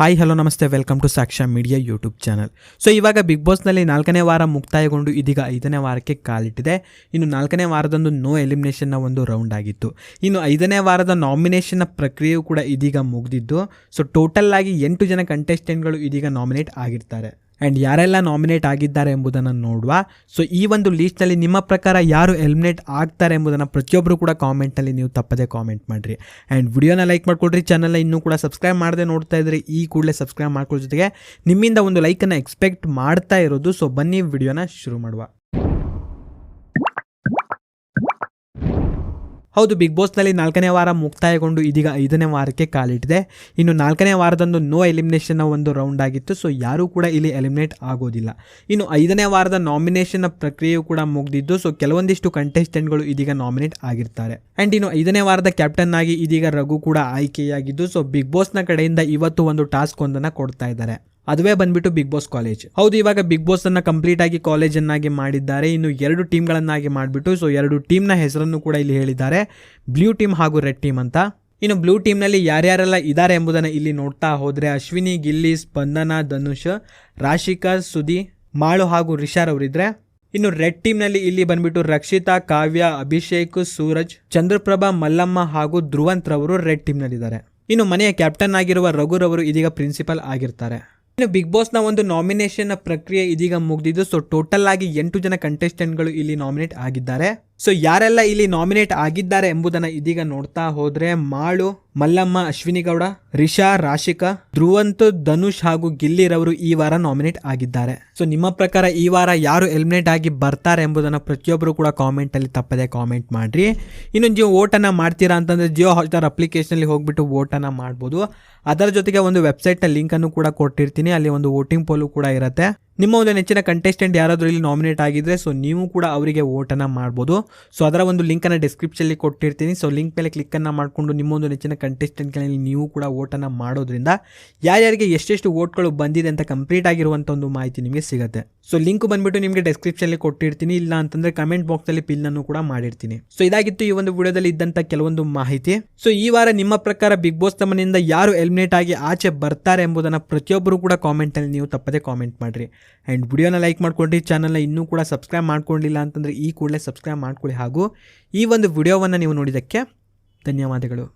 Hi hello ನಮಸ್ತೆ. Welcome to Saksha media YouTube channel so ಇವಾಗ big ಬಾಸ್ನಲ್ಲಿ ನಾಲ್ಕನೇ ವಾರ ಮುಕ್ತಾಯಗೊಂಡು ಇದೀಗ ಐದನೇ ವಾರಕ್ಕೆ ಕಾಲಿಟ್ಟಿದೆ. ಇನ್ನು ನಾಲ್ಕನೇ ವಾರದಂದು ನೋ ಎಲಿಮಿನೇಷನ್ನ ಒಂದು ರೌಂಡ್ ಆಗಿತ್ತು. ಇನ್ನು ಐದನೇ ವಾರದ ನಾಮಿನೇಷನ್ನ ಪ್ರಕ್ರಿಯೆಯು ಕೂಡ ಇದೀಗ ಮುಗಿದಿದ್ದು. ಸೊ ಟೋಟಲ್ ಆಗಿ ಎಂಟು ಜನ ಕಂಟೆಸ್ಟೆಂಟ್ಗಳು ಇದೀಗ ನಾಮಿನೇಟ್ ಆಗಿರ್ತಾರೆ. ಆ್ಯಂಡ್ ಯಾರೆಲ್ಲ ನಾಮಿನೇಟ್ ಆಗಿದ್ದಾರೆ ಎಂಬುದನ್ನು ನೋಡುವ. ಸೊ ಈ ಒಂದು ಲೀಸ್ಟ್ನಲ್ಲಿ ನಿಮ್ಮ ಪ್ರಕಾರ ಯಾರು ಎಲಿಮಿನೇಟ್ ಆಗ್ತಾರೆ ಎಂಬುದನ್ನು ಪ್ರತಿಯೊಬ್ಬರು ಕೂಡ ಕಾಮೆಂಟಲ್ಲಿ ನೀವು ತಪ್ಪದೆ ಕಾಮೆಂಟ್ ಮಾಡಿರಿ. ಆ್ಯಂಡ್ ವಿಡಿಯೋನ ಲೈಕ್ ಮಾಡ್ಕೊಡ್ರಿ ಚಾನಲ್ನ ಇನ್ನೂ ಕೂಡ ಸಬ್ಸ್ಕ್ರೈಬ್ ಮಾಡದೆ ನೋಡ್ತಾ ಇದ್ರೆ, ಈ ಕೂಡಲೇ ಸಬ್ಸ್ಕ್ರೈಬ್ ಮಾಡ್ಕೊಳ್ಳೋ ಜೊತೆಗೆ ನಿಮ್ಮಿಂದ ಒಂದು ಲೈಕನ್ನು ಎಕ್ಸ್ಪೆಕ್ಟ್ ಮಾಡ್ತಾ ಇರೋದು. ಸೊ ಬನ್ನಿ ವಿಡಿಯೋನ ಶುರು ಮಾಡುವ. ಹೌದು ಬಿಗ್ ಬಾಸ್ನಲ್ಲಿ ನಾಲ್ಕನೇ ವಾರ ಮುಕ್ತಾಯಗೊಂಡು ಇದೀಗ ಐದನೇ ವಾರಕ್ಕೆ ಕಾಲಿಟ್ಟಿದೆ. ಇನ್ನು ನಾಲ್ಕನೇ ವಾರದಂದು ನೋ ಎಲಿಮಿನೇಷನ್ನ ಒಂದು ರೌಂಡ್ ಆಗಿತ್ತು ಸೊ ಯಾರೂ ಕೂಡ ಇಲ್ಲಿ ಎಲಿಮಿನೇಟ್ ಆಗೋದಿಲ್ಲ. ಇನ್ನು ಐದನೇ ವಾರದ ನಾಮಿನೇಷನ್ನ ಪ್ರಕ್ರಿಯೆಯು ಕೂಡ ಮುಗಿದಿದ್ದು ಸೊ ಕೆಲವೊಂದಿಷ್ಟು ಕಂಟೆಸ್ಟೆಂಟ್ಗಳು ಇದೀಗ ನಾಮಿನೇಟ್ ಆಗಿರ್ತಾರೆ. ಆ್ಯಂಡ್ ಇನ್ನು ಐದನೇ ವಾರದ ಕ್ಯಾಪ್ಟನ್ ಆಗಿ ಇದೀಗ ರಘು ಕೂಡ ಆಯ್ಕೆಯಾಗಿದ್ದು ಸೊ ಬಿಗ್ ಬಾಸ್ನ ಕಡೆಯಿಂದ ಇವತ್ತು ಒಂದು ಟಾಸ್ಕ್ ಒಂದನ್ನು ಕೊಡ್ತಾ ಇದ್ದಾರೆ. ಅದುವೇ ಬಂದ್ಬಿಟ್ಟು ಬಿಗ್ ಬಾಸ್ ಕಾಲೇಜ್ ಹೌದು, ಇವಾಗ ಬಿಗ್ ಬಾಸ್ ಅನ್ನ ಕಂಪ್ಲೀಟ್ ಆಗಿ ಕಾಲೇಜ್ ಅನ್ನಾಗಿ ಮಾಡಿದ್ದಾರೆ. ಇನ್ನು ಎರಡು ಟೀಮ್ಗಳನ್ನಾಗಿ ಮಾಡಿಬಿಟ್ಟು ಸೊ ಎರಡು ಟೀಮ್ನ ಹೆಸರನ್ನು ಕೂಡ ಇಲ್ಲಿ ಹೇಳಿದ್ದಾರೆ. ಬ್ಲೂ ಟೀಮ್ ಹಾಗೂ ರೆಡ್ ಟೀಮ್ ಅಂತ. ಇನ್ನು ಬ್ಲೂ ಟೀಮ್ನಲ್ಲಿ ಯಾರ್ಯಾರೆಲ್ಲ ಇದ್ದಾರೆ ಎಂಬುದನ್ನು ಇಲ್ಲಿ ನೋಡ್ತಾ ಹೋದರೆ ಅಶ್ವಿನಿ ಗಿಲ್ಲಿ ಸ್ಪಂದನ ಧನುಷ್, ರಾಶಿಕಾ ಸುದಿ ಮಾಳು ಹಾಗೂ ರಿಷಾರ್ ಅವರಿದ್ರೆ. ಇನ್ನು ರೆಡ್ ಟೀಮ್ನಲ್ಲಿ ಇಲ್ಲಿ ಬಂದ್ಬಿಟ್ಟು ರಕ್ಷಿತಾ, ಕಾವ್ಯ, ಅಭಿಷೇಕ್, ಸೂರಜ್, ಚಂದ್ರಪ್ರಭಾ, ಮಲ್ಲಮ್ಮ ಹಾಗೂ ಧ್ರುವಂತ್ ರವರು ರೆಡ್ ಟೀಮ್ನಲ್ಲಿದ್ದಾರೆ ಇನ್ನು ಮನೆಯ ಕ್ಯಾಪ್ಟನ್ ಆಗಿರುವ ರಘುರವರು ಇದೀಗ ಪ್ರಿನ್ಸಿಪಲ್ ಆಗಿರ್ತಾರೆ. ಇನ್ನು ಬಿಗ್ ಬಾಸ್ನ ಒಂದು ನಾಮಿನೇಷನ್ ಪ್ರಕ್ರಿಯೆ ಇದೀಗ ಮುಗಿದಿದ್ದು ಸೊ ಟೋಟಲ್ ಆಗಿ ಎಂಟು ಜನ ಕಂಟೆಸ್ಟೆಂಟ್ಗಳು ಇಲ್ಲಿ ನಾಮಿನೇಟ್ ಆಗಿದ್ದಾರೆ. ಸೊ ಯಾರೆಲ್ಲ ಇಲ್ಲಿ ನಾಮಿನೇಟ್ ಆಗಿದ್ದಾರೆ ಎಂಬುದನ್ನು ಇದೀಗ ನೋಡ್ತಾ ಹೋದರೆ ಮಾಳು, ಮಲ್ಲಮ್ಮ ಅಶ್ವಿನಿ ಗೌಡ ರಿಷಾ, ರಾಶಿಕಾ, ಧ್ರುವಂತ್, ಧನುಷ್ ಹಾಗೂ ಗಿಲ್ಲಿರವರು ಈ ವಾರ ನಾಮಿನೇಟ್ ಆಗಿದ್ದಾರೆ. ಸೊ ನಿಮ್ಮ ಪ್ರಕಾರ ಈ ವಾರ ಯಾರು ಎಲಿಮಿನೇಟ್ ಆಗಿ ಬರ್ತಾರೆ ಎಂಬುದನ್ನು ಪ್ರತಿಯೊಬ್ಬರು ಕೂಡ ಕಾಮೆಂಟ್ ಅಲ್ಲಿ ತಪ್ಪದೆ ಕಾಮೆಂಟ್ ಮಾಡಿರಿ. ಇನ್ನು ನೀವು ವೋಟನ್ನು ಮಾಡ್ತೀರಾ ಅಂತಂದ್ರೆ ಜಿಯೋ ಹಾಟ್ಸ್ಟಾರ್ ಅಪ್ಲಿಕೇಶನಲ್ಲಿ ಹೋಗ್ಬಿಟ್ಟು ವೋಟನ್ನು ಮಾಡ್ಬೋದು. ಅದರ ಜೊತೆಗೆ ಒಂದು ವೆಬ್ಸೈಟ್ನ ಲಿಂಕನ್ನು ಕೂಡ ಕೊಟ್ಟಿರ್ತೀನಿ. ಅಲ್ಲಿ ಒಂದು ವೋಟಿಂಗ್ ಪೋಲು ಕೂಡ ಇರುತ್ತೆ. ನಿಮ್ಮ ಒಂದು ನೆಚ್ಚಿನ ಕಂಟೆಸ್ಟೆಂಟ್ ಯಾರಾದರೂ ಇಲ್ಲಿ ನಾಮಿನೇಟ್ ಆಗಿದ್ರೆ ಸೊ ನೀವು ಕೂಡ ಅವರಿಗೆ ವೋಟನ್ನು ಮಾಡ್ಬೋದು. ಸೊ ಅದರ ಒಂದು ಲಿಂಕನ್ನು ಡಿಸ್ಕ್ರಿಪ್ಷನಲ್ಲಿ ಕೊಟ್ಟಿರ್ತೀನಿ. ಸೊ ಲಿಂಕ್ ಮೇಲೆ ಕ್ಲಿಕ್ಕನ್ನು ಮಾಡಿಕೊಂಡು ನಿಮ್ಮ ಒಂದು ನೆಚ್ಚಿನ ಕಂಟೆಸ್ಟೆಂಟ್ಗಳಲ್ಲಿ ನೀವು ಕೂಡ ವೋಟನ್ನು ಮಾಡೋದ್ರಿಂದ ಯಾರ್ಯಾರಿಗೆ ಎಷ್ಟೆಷ್ಟು ವೋಟ್ಗಳು ಬಂದಿದೆ ಅಂತ ಕಂಪ್ಲೀಟ್ ಆಗಿರುವಂಥ ಒಂದು ಮಾಹಿತಿ ನಿಮಗೆ ಸಿಗುತ್ತೆ. ಸೊ ಲಿಂಕ್ ಬಂದ್ಬಿಟ್ಟು ನಿಮಗೆ ಡಿಸ್ಕ್ರಿಪ್ಷನಲ್ಲಿ ಕೊಟ್ಟಿರ್ತೀನಿ. ಇಲ್ಲ ಅಂತಂದರೆ ಕಮೆಂಟ್ ಬಾಕ್ಸಲ್ಲಿ ಪಿನ್ನನ್ನು ಕೂಡ ಮಾಡಿರ್ತೀನಿ. ಸೊ ಇದಾಗಿತ್ತು ಈ ಒಂದು ವಿಡಿಯೋದಲ್ಲಿ ಇದ್ದಂಥ ಕೆಲವೊಂದು ಮಾಹಿತಿ. ಸೊ ಈ ವಾರ ನಿಮ್ಮ ಪ್ರಕಾರ ಬಿಗ್ ಬಾಸ್ ತಮ್ಮನಿಂದ ಯಾರು ಎಲಿಮಿನೇಟ್ ಆಗಿ ಆಚೆ ಬರ್ತಾರೆ ಎಂಬುದನ್ನು ಪ್ರತಿಯೊಬ್ಬರು ಕೂಡ ಕಾಮೆಂಟಲ್ಲಿ ನೀವು ತಪ್ಪದೆ ಕಾಮೆಂಟ್ ಮಾಡಿರಿ. ಆ್ಯಂಡ್ ವಿಡಿಯೋನ ಲೈಕ್ ಮಾಡ್ಕೊಂಡ್ರಿ ಚಾನಲ್ನ ಇನ್ನೂ ಕೂಡ ಸಬ್ಸ್ಕ್ರೈಬ್ ಮಾಡ್ಕೊಂಡಿಲ್ಲ ಅಂತಂದರೆ ಈ ಕೂಡಲೇ ಸಬ್ಸ್ಕ್ರೈಬ್ ಮಾಡ್ಕೊಳ್ಳಿ. ಹಾಗೂ ಈ ಒಂದು ವಿಡಿಯೋವನ್ನು ನೀವು ನೋಡಿದ್ದಕ್ಕೆ ಧನ್ಯವಾದಗಳು.